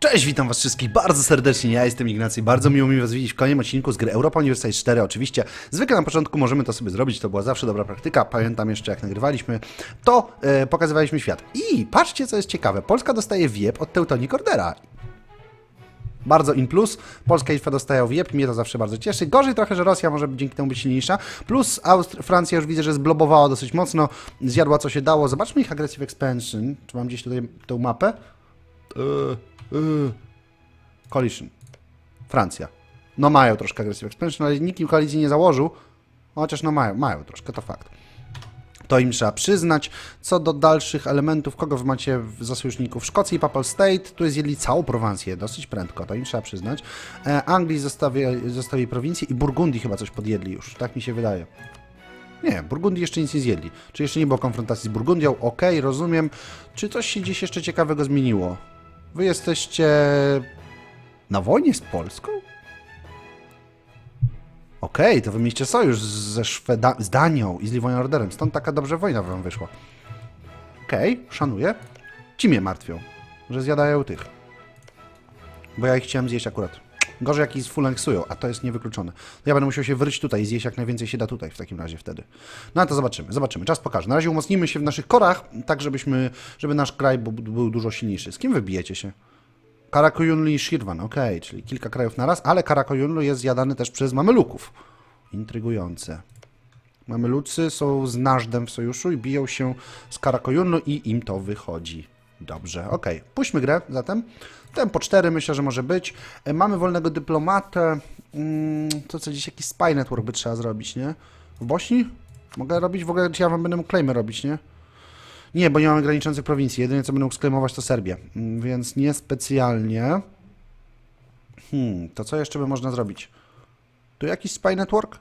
Cześć, witam was wszystkich bardzo serdecznie, ja jestem Ignacy, bardzo miło mi was widzieć w kolejnym odcinku z gry Europa Universalis 4 oczywiście. Zwykle na początku możemy to sobie zrobić, to była zawsze dobra praktyka, pamiętam jeszcze jak nagrywaliśmy, to e, pokazywaliśmy świat. I patrzcie co jest ciekawe, Polska dostaje wiep od Teutonic Ordera. Bardzo in plus. Polska i Litwa dostają wiep, mnie to zawsze bardzo cieszy. Gorzej trochę, że Rosja może dzięki temu być silniejsza. Plus Austr Francja już widzę, że zblobowała dosyć mocno, zjadła co się dało. Zobaczmy ich Aggressive Expansion. Czy mam gdzieś tutaj tą mapę? Eee, eee. Coalition. Francja. No mają troszkę Aggressive Expansion, ale nikt im koalicji nie założył. Chociaż no mają, mają troszkę, to fakt. To im trzeba przyznać. Co do dalszych elementów, kogo wy macie za sojuszników? Szkocji i Papal State, tu jest jedli całą Prowancję, dosyć prędko, to im trzeba przyznać. E, Anglii zostawi, zostawi prowincję i Burgundii chyba coś podjedli już, tak mi się wydaje. Nie, Burgundii jeszcze nic nie zjedli. Czy jeszcze nie było konfrontacji z Burgundią? Okej, rozumiem. Czy coś się gdzieś jeszcze ciekawego zmieniło? Wy jesteście na wojnie z Polską? Okej, to wy mieliście sojusz ze Szweda z Danią i z Liwonią Orderem, stąd taka dobrze wojna wam wyszła. Okej, szanuję. Ci mnie martwią, że zjadają tych. Bo ja ich chciałem zjeść akurat. Gorzej jak ich sfuleksują, a to jest niewykluczone. Ja będę musiał się wryć tutaj i zjeść jak najwięcej się da tutaj w takim razie wtedy. No a to zobaczymy, zobaczymy. Czas pokaże. Na razie umocnimy się w naszych korach, tak żebyśmy, żeby nasz kraj był, dużo silniejszy. Z kim wybijecie się? Karakojunlu i Shirvan, okej, czyli kilka krajów na raz, ale Karakojunlu jest zjadany też przez Mameluków. Intrygujące. Mamelucy są z Nażdem w sojuszu i biją się z Karakojunlu i im to wychodzi. Dobrze, okej. Puśćmy grę zatem. Tempo 4 myślę, że może być. E, Mamy wolnego dyplomatę. Mm, to co, gdzieś jakiś spy network by trzeba zrobić, nie? W Bośni? Mogę robić? W ogóle ja wam będę mógł claimy robić, nie? Nie, bo nie mamy graniczących prowincji. Jedynie co będę mógł sklejmować to Serbię. Mm, Więc niespecjalnie. Hmm, to co jeszcze by można zrobić? Tu jakiś spy network?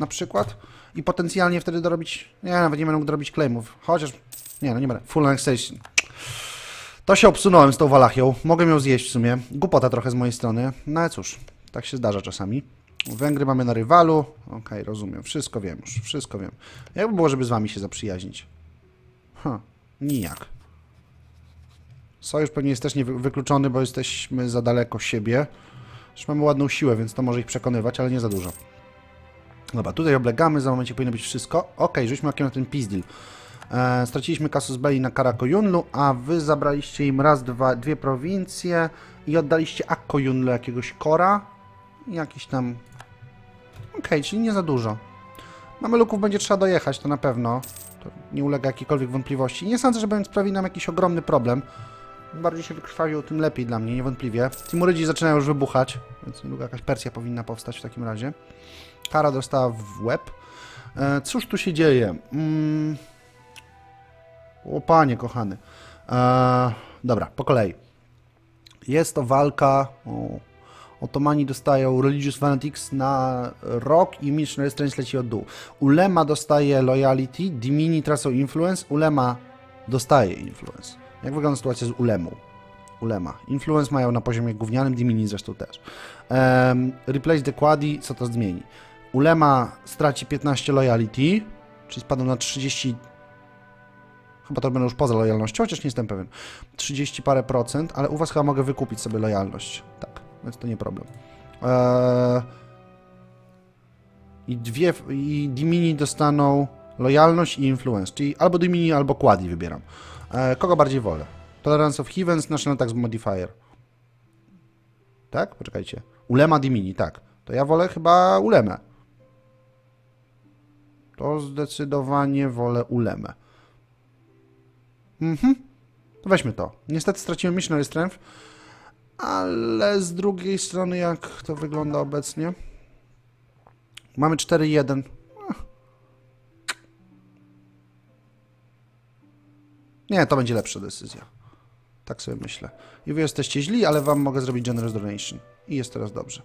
Na przykład? I potencjalnie wtedy dorobić... Nie, nawet nie będę mógł dorobić claimów. Chociaż... Nie, no nie będę. Full annexation. To się obsunąłem z tą Walachią. Mogę ją zjeść w sumie. Głupota trochę z mojej strony. No ale cóż, tak się zdarza czasami. Węgry mamy na rywalu. Okej, rozumiem. Wszystko wiem już. Wszystko wiem. Jakby było, żeby z wami się zaprzyjaźnić? Ha, nijak. Sojusz pewnie jest też niewykluczony, bo jesteśmy za daleko siebie. Już mamy ładną siłę, więc to może ich przekonywać, ale nie za dużo. Dobra, tutaj oblegamy, za momencie powinno być wszystko. Okej, rzućmy okiem na ten pizdil. E, straciliśmy Casus Belli na Karakojunlu, a wy zabraliście im raz, dwa, dwie prowincje i oddaliście Akkojunlu jakiegoś kora. Jakiś tam... Okej, czyli nie za dużo. Mamy luków będzie trzeba dojechać, to na pewno. To nie ulega jakiejkolwiek wątpliwości. Nie sądzę, że będzie sprawił nam jakiś ogromny problem. Im bardziej się wykrwawił, tym lepiej dla mnie, niewątpliwie. Timurydzi zaczynają już wybuchać, więc niedługo jakaś Persja powinna powstać w takim razie. Kara dostała w łeb. E, cóż tu się dzieje? Mm. O panie kochany. E, dobra, po kolei. Jest to walka. O, Otomani dostają Religious Fanatics na rok i Missionary Strength leci od dół. Ulema dostaje Loyalty, Dimini tracą Influence, Ulema dostaje Influence. Jak wygląda sytuacja z Ulemą? Ulema. Influence mają na poziomie gównianym, Dimini zresztą też. Um, replace the Quadi, co to zmieni? Ulema straci 15 Loyalty, czyli spadną na 30 Chyba to będą już poza lojalnością, chociaż nie jestem pewien. 30 parę procent, ale u was chyba mogę wykupić sobie lojalność. Tak, więc to nie problem. Eee... I dwie, i Dimini dostaną lojalność i influence, czyli albo Dimini, albo Quadi wybieram. Eee, kogo bardziej wolę? Tolerance of Heavens, National Tax Modifier. Tak? Poczekajcie. Ulema Dimini, tak. To ja wolę chyba Ulemę. To zdecydowanie wolę Ulemę. Mhm. To weźmy to. Niestety straciłem Missionary Strength, ale z drugiej strony jak to wygląda obecnie? Mamy 4-1. Ech. Nie, to będzie lepsza decyzja. Tak sobie myślę. I wy jesteście źli, ale wam mogę zrobić Generous Donation. I jest teraz dobrze.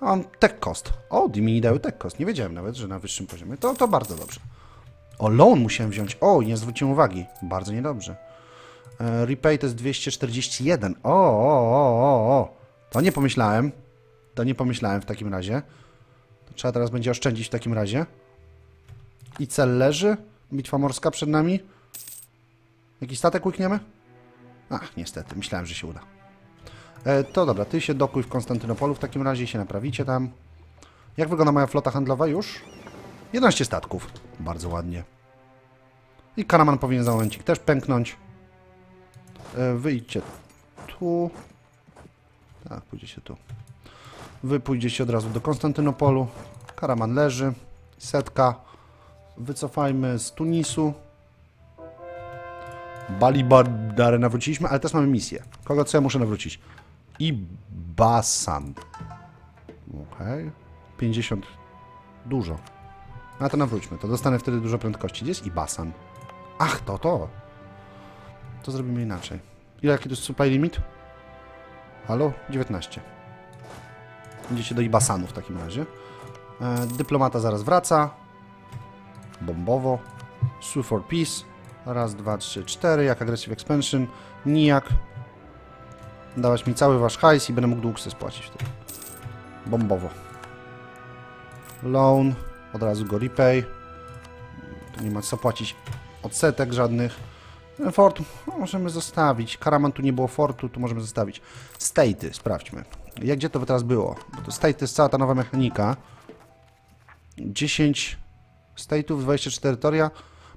A mam tech cost. O, Dimini dały tech cost. Nie wiedziałem nawet, że na wyższym poziomie. To, to bardzo dobrze. O, loan musiałem wziąć. O, nie zwróciłem uwagi. Bardzo niedobrze. E, repay to jest 241. O, o, o, o, o. To nie pomyślałem. To nie pomyślałem w takim razie. To trzeba teraz będzie oszczędzić w takim razie. I cel leży. Bitwa morska przed nami. Jakiś statek łykniemy? Ach, niestety. Myślałem, że się uda. E, to dobra, ty się dokuj w Konstantynopolu w takim razie się naprawicie tam. Jak wygląda moja flota handlowa już? 11 statków. Bardzo ładnie. I Karaman powinien za momencik też pęknąć. E, wyjdźcie tu. Tak, pójdziecie tu. Wy pójdziecie od razu do Konstantynopolu. Karaman leży. Setka. Wycofajmy z Tunisu. Balibadarę nawróciliśmy, ale teraz mamy misję. Kogo co ja muszę nawrócić? I Basan. Okej. 50. Dużo. No to nawróćmy. To dostanę wtedy dużo prędkości. Gdzie jest Ibasan? Ach, to to. To zrobimy inaczej. Ile jaki to jest supply limit? Halo? 19. Idziecie do Ibasanu w takim razie. E, dyplomata zaraz wraca. Bombowo. Sue for Peace. Raz, dwa, trzy, cztery. Jak Aggressive Expansion. Nijak. Dałaś mi cały wasz hajs i będę mógł dług spłacić wtedy. Bombowo. Loan. Od razu go repay. Tu nie ma co płacić odsetek żadnych. Ten Fort no, możemy zostawić. Karaman tu nie było fortu, tu możemy zostawić. State'y, sprawdźmy. Jak gdzie to by teraz było? Bo to state jest cała ta nowa mechanika. 10 state'ów, 24 terytoria.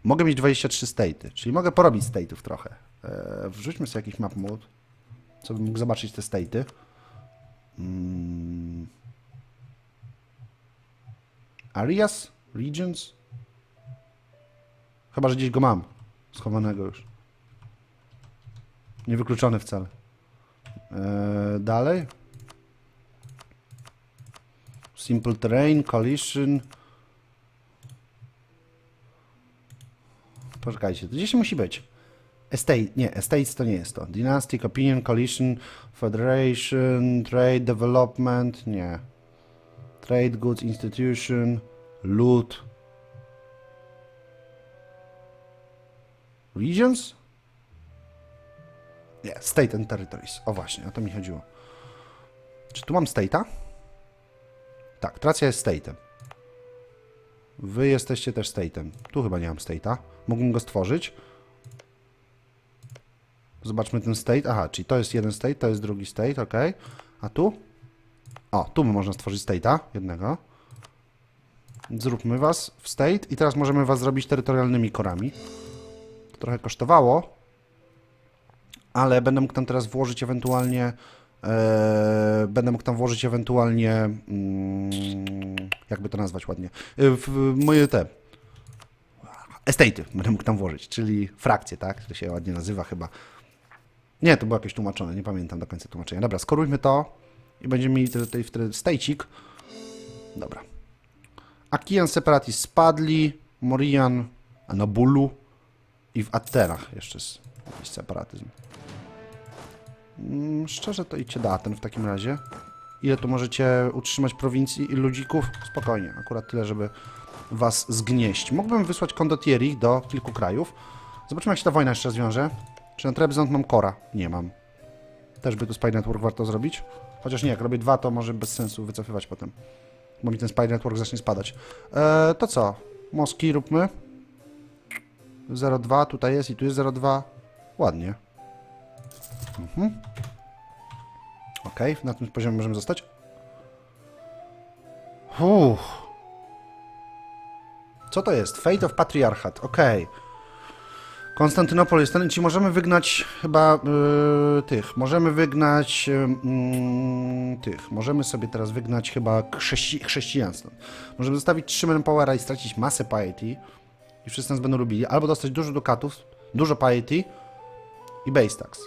Mogę mieć 23 state'y, czyli mogę porobić state'ów trochę. Eee, wrzućmy sobie jakiś map mode, co bym mógł zobaczyć te state'y. Mm. Areas? Regions? Chyba, że gdzieś go mam. Schowanego już. Niewykluczony wcale. Eee, dalej. Simple terrain, collision. Poczekajcie, to gdzieś musi być. Estate, nie, estates to nie jest to. Dynastic, opinion, coalition, federation, trade, development, nie. Trade, goods, institution, loot. Regions? Nie, state and territories. O właśnie, o to mi chodziło. Czy tu mam state'a? Tak, Tracja jest state'em. Wy jesteście też state'em. Tu chyba nie mam state'a. Mógłbym go stworzyć. Zobaczmy ten state. Aha, czyli to jest jeden state, to jest drugi state, ok. A tu? O, tu można stworzyć state'a, jednego. Zróbmy was w state i teraz możemy was zrobić terytorialnymi korami. To trochę kosztowało, ale będę mógł tam teraz włożyć ewentualnie e, będę mógł tam włożyć ewentualnie mm, jakby to nazwać ładnie e, w, w moje te estate'y będę mógł tam włożyć, czyli frakcje, tak? To się ładnie nazywa chyba. Nie, to było jakieś tłumaczone, nie pamiętam do końca tłumaczenia. Dobra, skorujmy to i będziemy mieli tutaj wtedy stejcik. Dobra. Akian Separatis spadli, Morian, Anabulu i w Atenach jeszcze jest jakiś separatyzm. Mm, szczerze to idźcie do Aten w takim razie. Ile tu możecie utrzymać prowincji i ludzików? Spokojnie, akurat tyle, żeby was zgnieść. Mógłbym wysłać kondottieri do kilku krajów. Zobaczymy, jak się ta wojna jeszcze zwiąże. Czy na Trebizond mam Kora? Nie mam. Też by tu Spy Network warto zrobić. Chociaż nie, jak robię dwa, to może bez sensu wycofywać potem. Bo mi ten Spy Network zacznie spadać. Eee, to co? Moski róbmy. 0,2 tutaj jest i tu jest 0,2. Ładnie. Mhm. Ok, na tym poziomie możemy zostać. Uff. Co to jest? Fate of Patriarchat. Ok. Konstantynopol jest ten, czyli możemy wygnać chyba yy, tych. Możemy wygnać yy, tych. Możemy sobie teraz wygnać chyba chrześci chrześcijaństwo. Możemy zostawić 3 manpowera i stracić masę piety. I wszyscy nas będą lubili. Albo dostać dużo dukatów, dużo piety i base tax.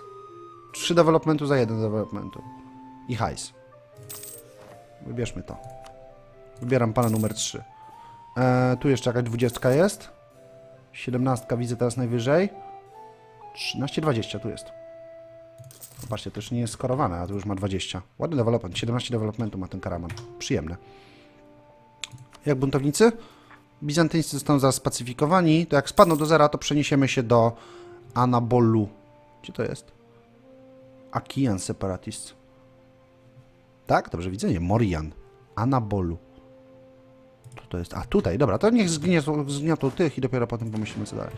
3 developmentu za jeden developmentu. I hajs. Wybierzmy to. Wybieram pana numer 3. E, tu jeszcze jakaś 20 jest. 17 widzę teraz najwyżej. 13-20 tu jest. Zobaczcie, to już nie jest skorowane, a tu już ma 20. Ładny development. 17 developmentu ma ten karaman. Przyjemne. Jak buntownicy? Bizantyńscy zostaną zaraz spacyfikowani. To jak spadną do zera, to przeniesiemy się do Anabolu. Gdzie to jest? Akian Separatist. Tak? Dobrze widzę? Nie. Morian. Anabolu. To jest. A tutaj, dobra, to niech zgniotą, tych i dopiero potem pomyślimy co dalej.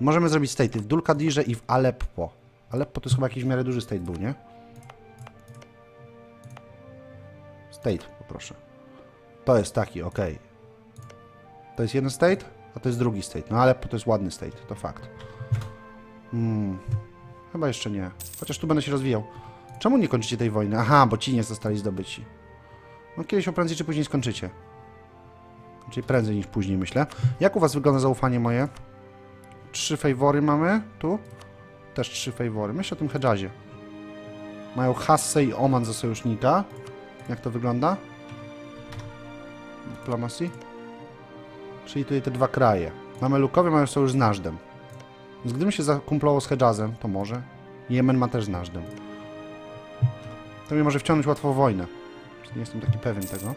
Możemy zrobić state'y w Dulkadirze i w Aleppo. Aleppo to jest chyba jakiś w miarę duży state był, nie? State, poproszę. To jest taki, ok. To jest jeden state, a to jest drugi state. No ale to jest ładny state, to fakt. Hmm. Chyba jeszcze nie. Chociaż tu będę się rozwijał. Czemu nie kończycie tej wojny? Aha, bo ci nie zostali zdobyci. No kiedyś o prędzej czy później skończycie. Czyli prędzej niż później, myślę. Jak u was wygląda zaufanie moje? Trzy favory mamy tu. Też trzy favory. Myślę o tym Hedżazie. Mają Hasse i Oman za sojusznika. Jak to wygląda? Diplomacy. Czyli tutaj te dwa kraje. Mamelukowie mają sojusz z Nażdem. Więc gdybym się zakumplował z Hedżazem, to może. Jemen ma też z Nażdem. To mnie może wciągnąć łatwo wojnę. Nie jestem taki pewien tego.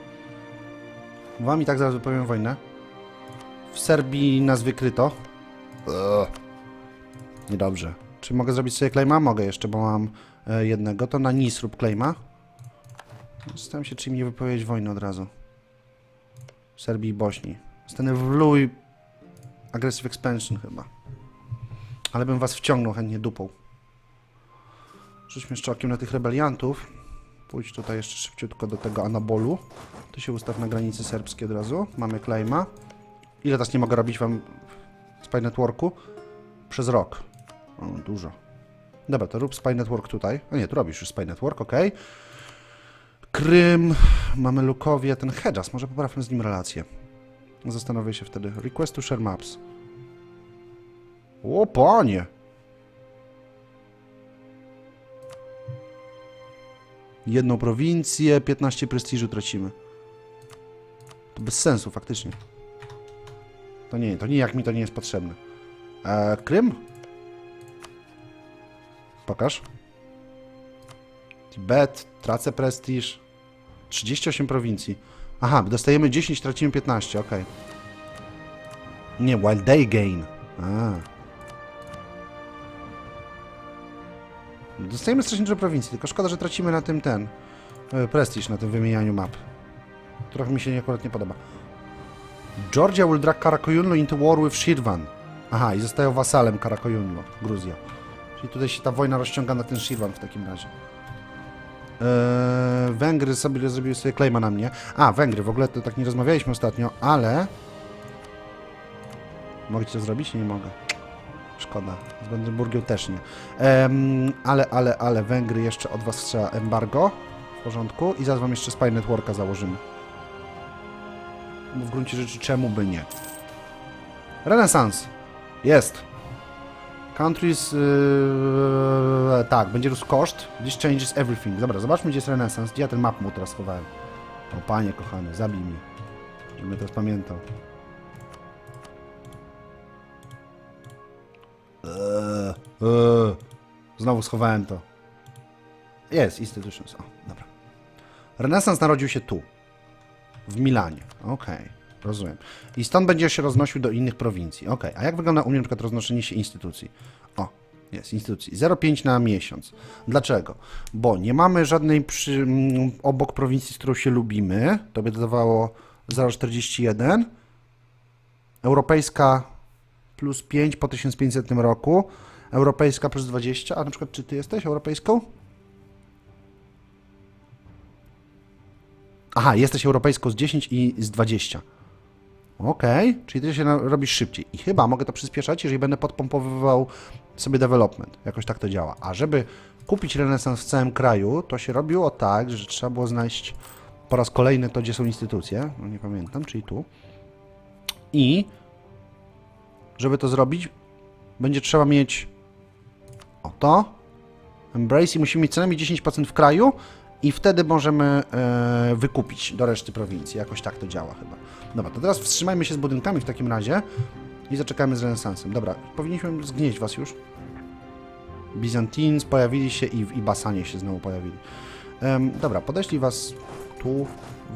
Wam i tak zaraz wypowiem wojnę. W Serbii nas wykryto. Ugh. Niedobrze. Czy mogę zrobić sobie claima? Mogę jeszcze, bo mam e, jednego. To na nis rób claima. Zastanawiam się, czy mi nie wypowiedzieć wojny od razu. W Serbii i Bośni. Zostanę w luj... Aggressive expansion chyba. Ale bym was wciągnął chętnie dupą. Rzućmy jeszcze okiem na tych rebeliantów. Pójdź tutaj jeszcze szybciutko do tego anabolu. Tu się ustaw na granicy serbskiej od razu. Mamy claima. Ile teraz nie mogę robić wam Spy Networku? Przez rok. O, dużo. Dobra, to rób Spy Network tutaj. A nie, tu robisz już Spy Network, ok. Krym, mamy Lukowie, ten Hedjas, może poprawmy z nim relację. Zastanowię się wtedy. Request to share maps. O, panie! Jedną prowincję, 15 prestiżu tracimy. To bez sensu, faktycznie. To nie, to nijak mi to nie jest potrzebne. E, Krym? Pokaż. Tibet, tracę prestiż. 38 prowincji. Aha, dostajemy 10, tracimy 15, okej. Nie, while they gain. A. Dostajemy strasznie dużo prowincji, tylko szkoda, że tracimy na tym ten e, prestiż, na tym wymienianiu map. Trochę mi się nie- akurat nie podoba. Georgia will drag Karakoyunlu into war with Shirvan. Aha, i zostają wasalem Karakoyunlu, Gruzja. Czyli tutaj się ta wojna rozciąga na ten Shirvan w takim razie. Eee, Węgry sobie zrobiły sobie claima na mnie. A, Węgry, w ogóle to tak nie rozmawialiśmy ostatnio, ale... Mogę ci to zrobić? Nie mogę. Szkoda. Z Brandenburgiem też nie. Em, ale, ale, ale Węgry jeszcze od was trzeba embargo. W porządku. I zaraz wam jeszcze Spy Networka założymy. Bo w gruncie rzeczy czemu by nie? Renesans. Jest. Countries... Yy, tak, będzie rósł koszt. This changes everything. Dobra, zobaczmy gdzie jest renesans. Gdzie ja ten map mu teraz schowałem? O panie kochany, zabij mnie. Żebym teraz pamiętał. Eee, eee. Znowu schowałem to. Jest, Institutions. O, dobra. Renesans narodził się tu. W Milanie. Okej, rozumiem. I stąd będzie się roznosił do innych prowincji. Okej, a jak wygląda u mnie na przykład roznoszenie się instytucji? O, jest, instytucji. 0,5 na miesiąc. Dlaczego? Bo nie mamy żadnej przy, mm, obok prowincji, z którą się lubimy. To by dawało 0,41. Europejska plus 5 po 1500 roku. Europejska plus 20. A na przykład czy ty jesteś europejską? Aha, jesteś europejską z 10 i z 20. Okej, czyli ty się robisz szybciej. I chyba mogę to przyspieszać, jeżeli będę podpompowywał sobie development. Jakoś tak to działa. A żeby kupić renesans w całym kraju, to się robiło tak, że trzeba było znaleźć po raz kolejny to, gdzie są instytucje. No nie pamiętam, czyli tu. I żeby to zrobić, będzie trzeba mieć o to. Embrace i musimy mieć co najmniej 10% w kraju i wtedy możemy e, wykupić do reszty prowincji. Jakoś tak to działa chyba. Dobra, to teraz wstrzymajmy się z budynkami w takim razie i zaczekajmy z renesansem. Dobra, powinniśmy zgnieść was już. Byzantines pojawili się i, i Basanie się znowu pojawili. Em, dobra, podeślij was tu.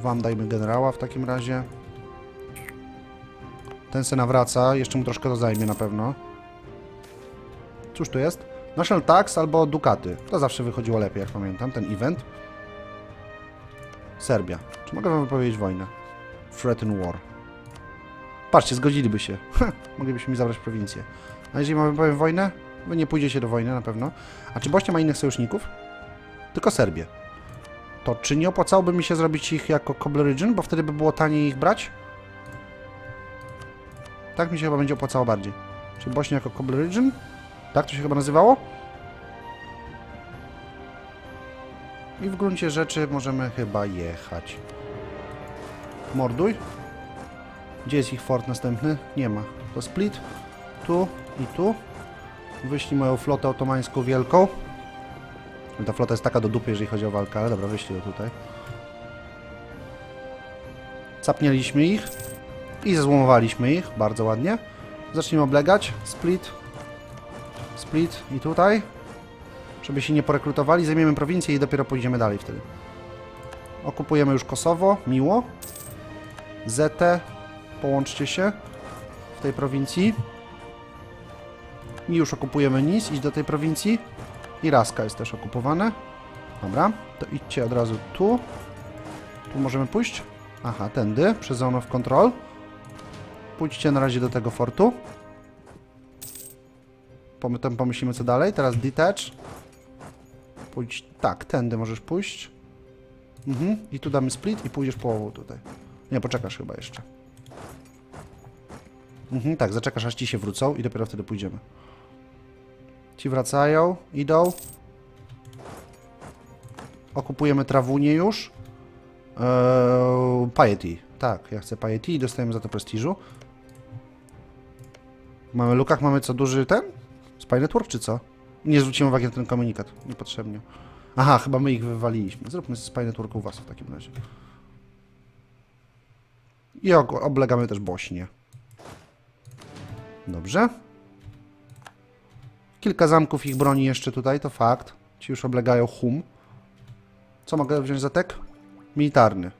Wam dajmy generała w takim razie. Ten se nawraca, jeszcze mu troszkę to zajmie na pewno. Cóż tu jest? National Tax albo Dukaty. To zawsze wychodziło lepiej, jak pamiętam, ten event. Serbia. Czy mogę wam wypowiedzieć wojnę? Threaten War. Patrzcie, zgodziliby się. Moglibyśmy mi zabrać prowincję. A jeżeli wam wypowiem wojnę? Wy nie pójdziecie do wojny na pewno. A czy Bośnia ma innych sojuszników? Tylko Serbię. to czy nie opłacałoby mi się zrobić ich jako Cobble Region, bo wtedy by było taniej ich brać? Tak mi się chyba będzie opłacało bardziej. Czyli Bośnia jako Cobble Region? Tak to się chyba nazywało? I w gruncie rzeczy możemy chyba jechać. Morduj. Gdzie jest ich fort następny? Nie ma. To Split. Tu i tu. Wyślij moją flotę otomańską wielką. Ta flota jest taka do dupy, jeżeli chodzi o walkę, ale dobra, wyślij ją tutaj. Capnieliśmy ich i zezłomowaliśmy ich, bardzo ładnie. Zacznijmy oblegać. Split. Split i tutaj. Żeby się nie porekrutowali, zajmiemy prowincję i dopiero pójdziemy dalej wtedy. Okupujemy już Kosowo, miło. ZT, połączcie się w tej prowincji. I już okupujemy Nis, idź do tej prowincji. I Raska jest też okupowane. Dobra, to idźcie od razu tu. Tu możemy pójść. Aha, tędy, przez zone of control. Pójdźcie na razie do tego fortu. Potem pomyślimy co dalej. Teraz detach. Pójdź, tak, tędy możesz pójść. Mhm, i tu damy split i pójdziesz połową tutaj. Nie, poczekasz chyba jeszcze. Mhm, tak, zaczekasz aż ci się wrócą i dopiero wtedy pójdziemy. Ci wracają, idą. Okupujemy Trawunię już. Eee, Piety. Tak, ja chcę Piety i dostajemy za to prestiżu. Mamy lukach, mamy co duży ten? Spy Network czy co? Nie zwróciłem uwagi na ten komunikat. Niepotrzebnie. Aha, chyba my ich wywaliliśmy. Zróbmy Spy Network u was w takim razie. I oblegamy też Bośnię. Dobrze. Kilka zamków ich broni jeszcze tutaj, to fakt. Ci już oblegają hum. Co mogę wziąć za tek? Militarny.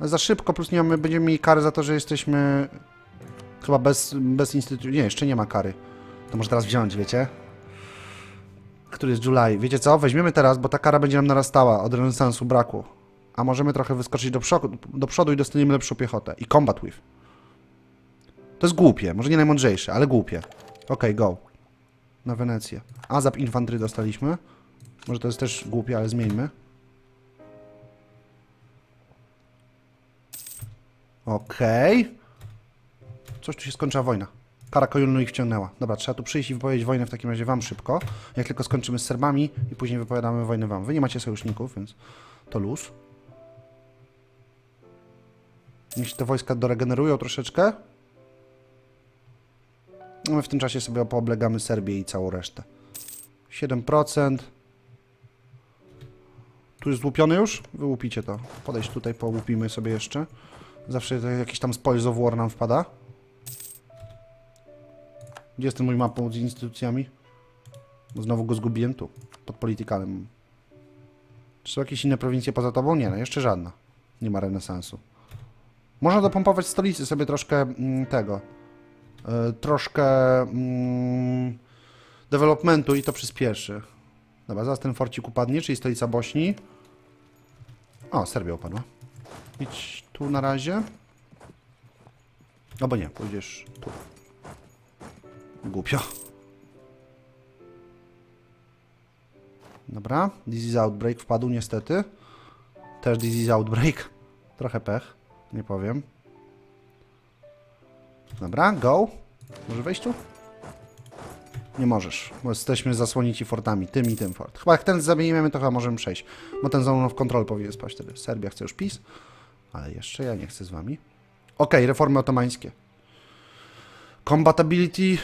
Za szybko, plus nie mamy, będziemy mieli karę za to, że jesteśmy chyba bez, bez instytucji. Nie, jeszcze nie ma kary. To może teraz wziąć, wiecie? Który jest July. Wiecie co? Weźmiemy teraz, bo ta kara będzie nam narastała od renesansu braku. A możemy trochę wyskoczyć do do przodu i dostaniemy lepszą piechotę. I combat with. To jest głupie. Może nie najmądrzejsze, ale głupie. Okej, go. Na Wenecję. Azap Infantry dostaliśmy. Może to jest też głupie, ale zmieńmy. Okej. Coś tu się skończyła wojna. Kara Kojulnu ich wciągnęła. Dobra, trzeba tu przyjść i wypowiedzieć wojnę w takim razie wam szybko. Jak tylko skończymy z Serbami i później wypowiadamy wojnę wam. Wy nie macie sojuszników, więc to luz. Niech te wojska doregenerują troszeczkę. My w tym czasie sobie pooblegamy Serbię i całą resztę. 7%. Tu jest złupiony już? Wyłupicie to. Podejść tutaj, połupimy sobie jeszcze. Zawsze jakiś tam spoils of war nam wpada. Gdzie jest ten mój mapą z instytucjami? Znowu go zgubiłem tu, pod politykalem. Czy są jakieś inne prowincje poza tobą? Nie, no jeszcze żadna. Nie ma renesansu. Można dopompować stolicy sobie troszkę mm, tego. y, troszkę mm, developmentu i to przyspieszy. Dobra, zaraz ten forcik upadnie, czyli stolica Bośni. O, Serbia upadła. Idź tu na razie. Albo nie, pójdziesz tu. Głupio. Dobra, Disease Outbreak wpadł niestety. Też Disease Outbreak. Trochę pech, nie powiem. Dobra, go. Może wejść tu? Nie możesz, bo jesteśmy zasłonięci fortami, tym i tym fort. Chyba jak ten zamienimy, to chyba możemy przejść. Bo ten zone of control powinien spać wtedy. Serbia chce już PiS, ale jeszcze ja nie chcę z wami. Okej, reformy otomańskie. Combatability.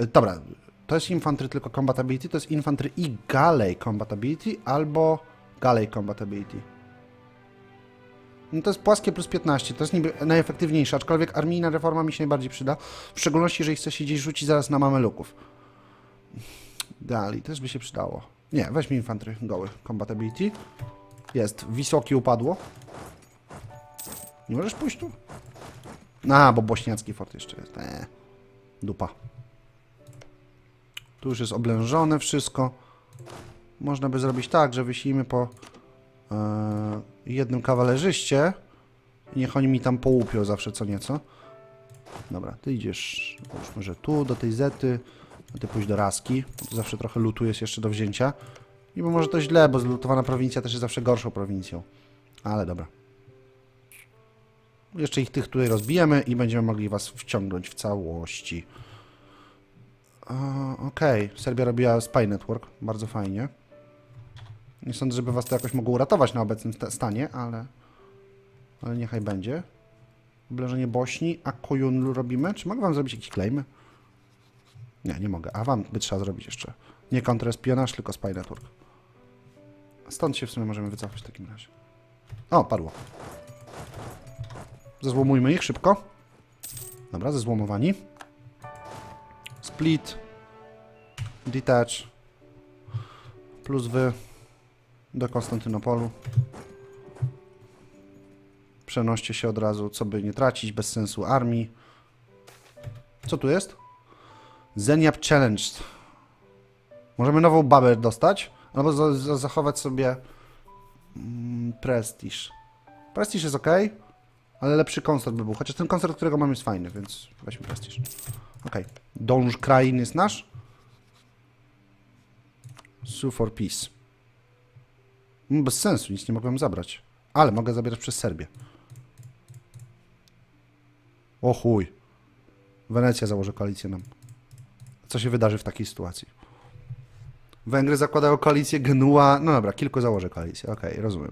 Y, Dobra, to jest infantry tylko combatability, to jest infantry i galley combatability albo galley combatability. No to jest płaskie plus 15, to jest niby najefektywniejsze, aczkolwiek armijna reforma mi się najbardziej przyda, w szczególności jeżeli chce się gdzieś rzucić zaraz na mameluków. Dalej, też by się przydało. Nie, weźmy infantry goły combatability. Jest, Wisoki upadło. Nie możesz pójść tu? A, bo bośniacki fort jeszcze jest. Eee, dupa. Tu już jest oblężone wszystko. Można by zrobić tak, że wyślijmy po e, jednym kawalerzyście i niech oni mi tam połupią zawsze co nieco. Dobra, ty idziesz, załóżmy, że tu, do tej zety, a ty pójść do Raski, bo zawsze trochę lutu jest jeszcze do wzięcia. Niby może to źle, bo zlutowana prowincja też jest zawsze gorszą prowincją. Ale dobra. Jeszcze ich tych tutaj rozbijemy i będziemy mogli was wciągnąć w całości. Okej, Serbia robiła Spy Network, bardzo fajnie. Nie sądzę, żeby was to jakoś mogło uratować na obecnym sta- stanie, ale... Ale niechaj będzie. Oblężenie Bośni, a Kojun robimy? Czy mogę wam zrobić jakieś claimy? Nie, nie mogę. A wam by trzeba zrobić jeszcze. Nie kontrespionaż, tylko Spy Network. Stąd się w sumie możemy wycofać w takim razie. O, padło. Zezłomujmy ich szybko. Dobra, zezłomowani. Split. Detach. Plus wy. Do Konstantynopolu. Przenoście się od razu, co by nie tracić, bez sensu armii. Co tu jest? Zeniap Challenged. Możemy nową babę dostać, albo za, za, zachować sobie mm, prestiż. Prestiż jest ok, ale lepszy koncert by był. Chociaż ten koncert, którego mam, jest fajny, więc weźmy prestiż. Ok. Dąż krain jest nasz. Sue for Peace. Mm, Bez sensu, nic nie mogłem zabrać. Ale mogę zabierać przez Serbię. O chuj. Wenecja założy koalicję nam. Co się wydarzy w takiej sytuacji? Węgry zakładają koalicję, Genua... No dobra, kilku założy koalicję. Okej, rozumiem.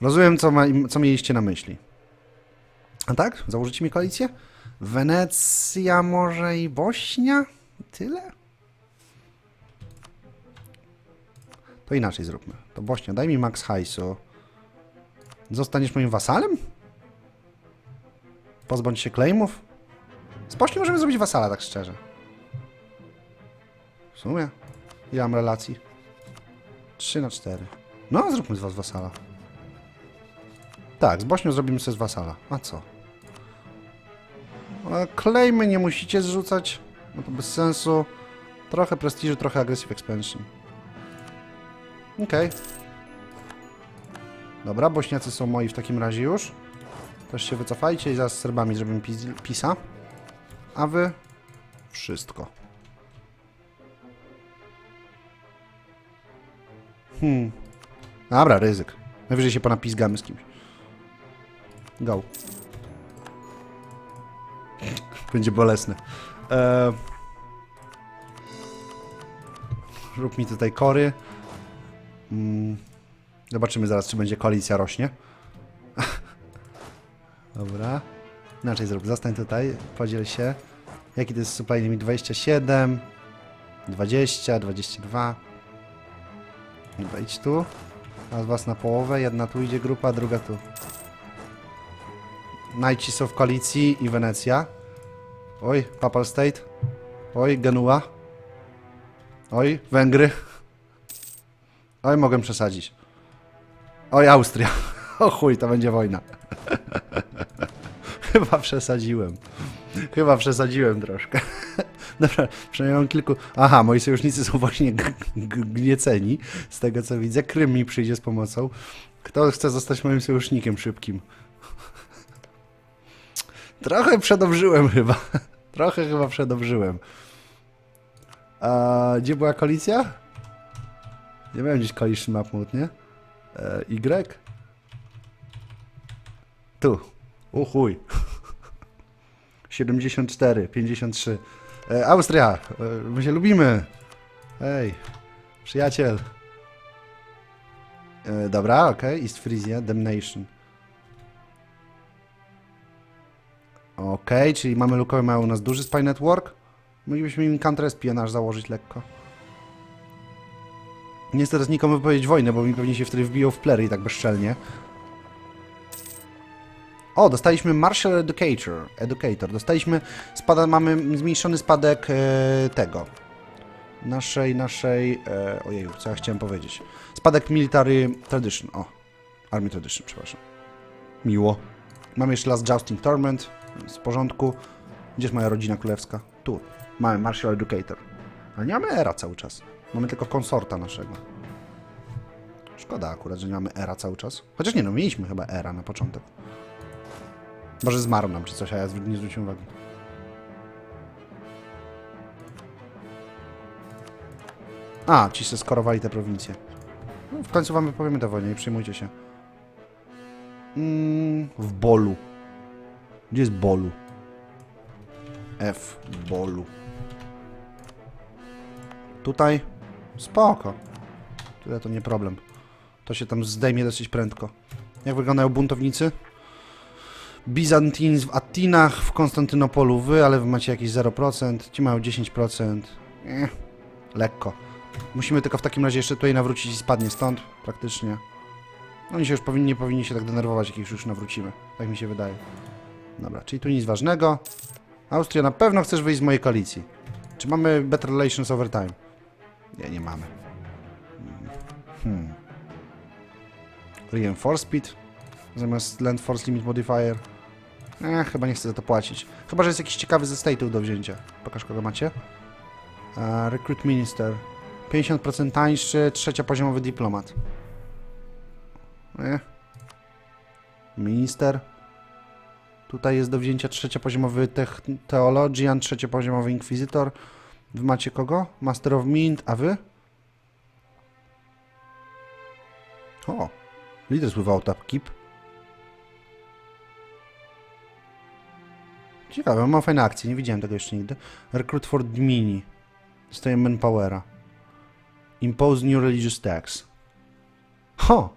Rozumiem, co, ma, co mieliście na myśli. A tak? Założycie mi koalicję? Wenecja może i Bośnia? Tyle? To inaczej zróbmy. To Bośnia, daj mi max hajsu. Zostaniesz moim wasalem? Pozbądź się claimów? Z Bośni możemy zrobić wasala, tak szczerze. W sumie. Ile mam relacji? 3 na 4. No, zróbmy z was wasala. Tak, z Bośnią zrobimy sobie z wasala. A co? Claimy nie musicie zrzucać, no to bez sensu. Trochę prestiżu, trochę aggressive expansion. Okej. Dobra, Bośniacy są moi w takim razie już. Też się wycofajcie i zaraz z Serbami zrobimy pis- pisa. A wy? Wszystko. Hmm. Dobra, ryzyk. Najwyżej się ponapizgamy z kimś. Go. Będzie bolesne. Eee... Rób mi tutaj kory. Mm. Zobaczymy zaraz, czy będzie koalicja rośnie. Dobra. Inaczej zrób. Zostań tutaj. Podziel się. Jaki to jest supply limit? 27. 20, 22. Wejdź tu. A z was na połowę. Jedna tu idzie grupa, druga tu. Najci są w koalicji i Wenecja. Oj, Papal State. Oj, Genua. Oj, Węgry. Oj, mogę przesadzić. Oj, Austria. O chuj, to będzie wojna. Chyba przesadziłem. Chyba przesadziłem troszkę. Dobra, przynajmniej mam kilku... Aha, moi sojusznicy są właśnie gnieceni, z tego co widzę. Krym mi przyjdzie z pomocą. Kto chce zostać moim sojusznikiem szybkim? Trochę przedobrzyłem chyba. Trochę chyba przedobrzyłem. A gdzie była koalicja? Nie miałem gdzieś coalition map mode, nie? E, y? Tu. O chuj. 74, 53. E, Austria, e, my się lubimy. Ej, przyjaciel. E, dobra, okej. East Frisia, Damnation. Okej, czyli mamy Lukowy, mają u nas duży spy network. Moglibyśmy im counter-espionage założyć lekko. Nie chcę teraz nikomu wypowiedzieć wojnę, bo mi pewnie się wtedy wbiją w plery i tak bezczelnie. O, dostaliśmy Martial Educator. Educator. Dostaliśmy, spada, mamy zmniejszony spadek e, tego. Naszej, naszej, e, ojeju, co ja chciałem powiedzieć. Spadek Military Tradition. O, Army Tradition, przepraszam. Miło. Mamy jeszcze Last Jousting Torment. Z porządku. Gdzie jest moja rodzina królewska? Tu. Mamy Martial Educator. Ale nie mamy era cały czas. Mamy tylko konsorta naszego. Szkoda akurat, że nie mamy era cały czas. Chociaż nie, no mieliśmy chyba era na początek. Może zmarł nam czy coś, a ja nie zwróciłem uwagi. A, ci se skorowali te prowincje. No, w końcu wam wypowiemy tę wojnę, nie przejmujcie się. Mm, w Bolu. Gdzie jest Bolu? F. Bolu. Tutaj? Spoko. Tyle to nie problem. To się tam zdejmie dosyć prędko. Jak wyglądają buntownicy? Bizantines w Atinach, w Konstantynopolu wy, ale wy macie jakieś 0%, ci mają 10%. Eh, lekko. Musimy tylko w takim razie jeszcze tutaj nawrócić i spadnie stąd, praktycznie. Oni się już powinni, nie powinni się tak denerwować, jak ich już nawrócimy. Tak mi się wydaje. Dobra, czyli tu nic ważnego. Austria, na pewno chcesz wyjść z mojej koalicji. Czy mamy better relations over time? Nie, nie mamy. Hmm. Reinforce speed zamiast land force limit modifier. Eh, chyba nie chcę za to płacić. Chyba, że jest jakiś ciekawy ze do wzięcia. Pokaż, kogo macie. E, recruit minister. 50% tańszy, trzecia poziomowy dyplomat. Eh. Minister. Tutaj jest do wzięcia trzeciopoziomowy Theologian, trzeciopoziomowy Inquisitor. Wy macie kogo? Master of Mint, a wy? O, Leaders without upkeep. Ciekawe, mam fajne akcje, nie widziałem tego jeszcze nigdy. Recruit for Dmini. Dostaję manpowera. Impose new religious tax. Ho!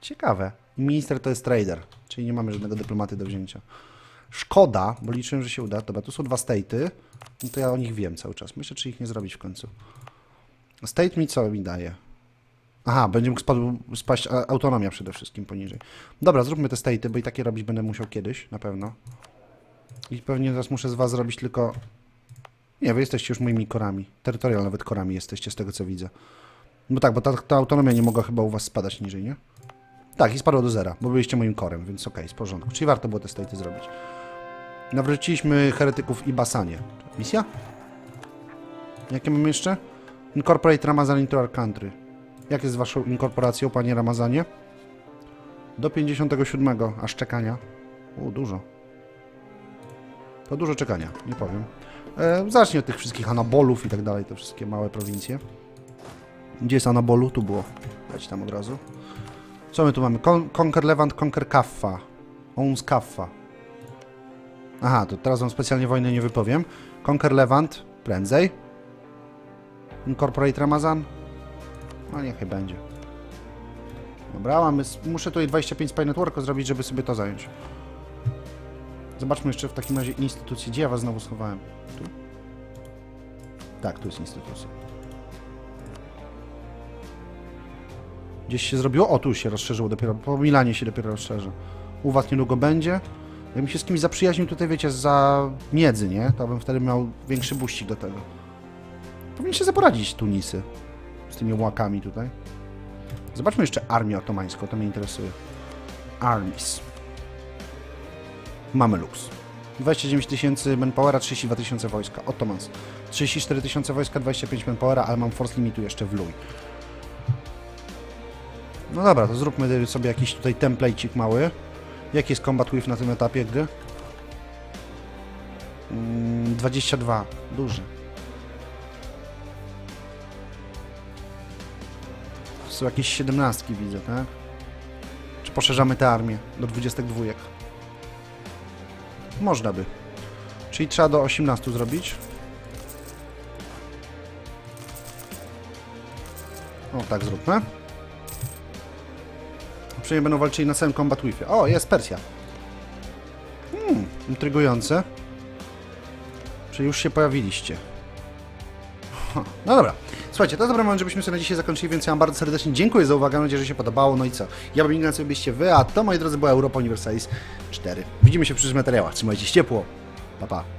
Ciekawe. Minister to jest trader, czyli nie mamy żadnego dyplomaty do wzięcia. Szkoda, bo liczyłem, że się uda. Dobra, tu są dwa state'y. No to ja o nich wiem cały czas. Myślę, czy ich nie zrobić w końcu. State mi co mi daje? Aha, będzie mógł spadł, spaść autonomia przede wszystkim poniżej. Dobra, zróbmy te state'y, bo i takie robić będę musiał kiedyś, na pewno. I pewnie teraz muszę z was zrobić tylko... Nie, wy jesteście już moimi korami. Terytorial nawet korami jesteście, z tego co widzę. No tak, bo ta, ta autonomia nie mogła chyba u was spadać niżej, nie? Tak, i spadło do zera, bo byliście moim korem, więc okej, z porządku. Czyli warto było te state'y zrobić. Nawróciliśmy heretyków i Basanie. Misja? Jakie mamy jeszcze? Incorporate Ramazan into our country. Jak jest z waszą inkorporacją, panie Ramazanie? Do 57, aż czekania. U, dużo. To dużo czekania, nie powiem. E, od tych wszystkich anabolów i tak dalej, te wszystkie małe prowincje. Gdzie jest anabolu? Tu było. Dać tam od razu. Co my tu mamy? Con Conquer Levant, Conquer Kaffa. Ons Kaffa. Aha, to teraz wam specjalnie wojny nie wypowiem. Conquer Levant, prędzej. Incorporate Ramazan. No niechaj będzie. Dobra, mamy, muszę tutaj 25 Spy Networku zrobić, żeby sobie to zająć. Zobaczmy jeszcze w takim razie instytucję. Gdzie ja was znowu schowałem? Tu? Tak, tu jest instytucja. Gdzieś się zrobiło? O, tu się rozszerzyło dopiero. Po Milanie się dopiero rozszerzy. U was niedługo będzie. Jakbym się z kimś zaprzyjaźnił tutaj, wiecie, za miedzy, nie? To bym wtedy miał większy buścik do tego. Powinien się zaporadzić Tunisy. Z tymi łakami tutaj. Zobaczmy jeszcze armię otomańską, to mnie interesuje. Armies. Mamy lux. 29 tysięcy manpowera, 32 tysiące wojska. Ottomans. 34 tysiące wojska, 25 manpowera, ale mam force limitu jeszcze w luj. No dobra, to zróbmy sobie jakiś tutaj template'ik mały. Jaki jest combat with na tym etapie gry? Mm, 22. Duży. Są jakieś 17 widzę, tak? Czy poszerzamy tę armię do 22? Można by. Czyli trzeba do 18 zrobić. O, tak zróbmy. Przynajmniej będą walczyli na samym Combat Wifie. O, jest Persja. Hmm, intrygujące. Czy już się pojawiliście? No dobra. Słuchajcie, to jest dobry moment, żebyśmy sobie na dzisiaj zakończyli, więc ja Wam bardzo serdecznie dziękuję za uwagę. Mam nadzieję, że się podobało. No i co? Ja bym Ignacy byście wy, a to, moi drodzy, była Europa Universalis 4. Widzimy się w przyszłych materiałach. Trzymajcie się ciepło. Pa, pa.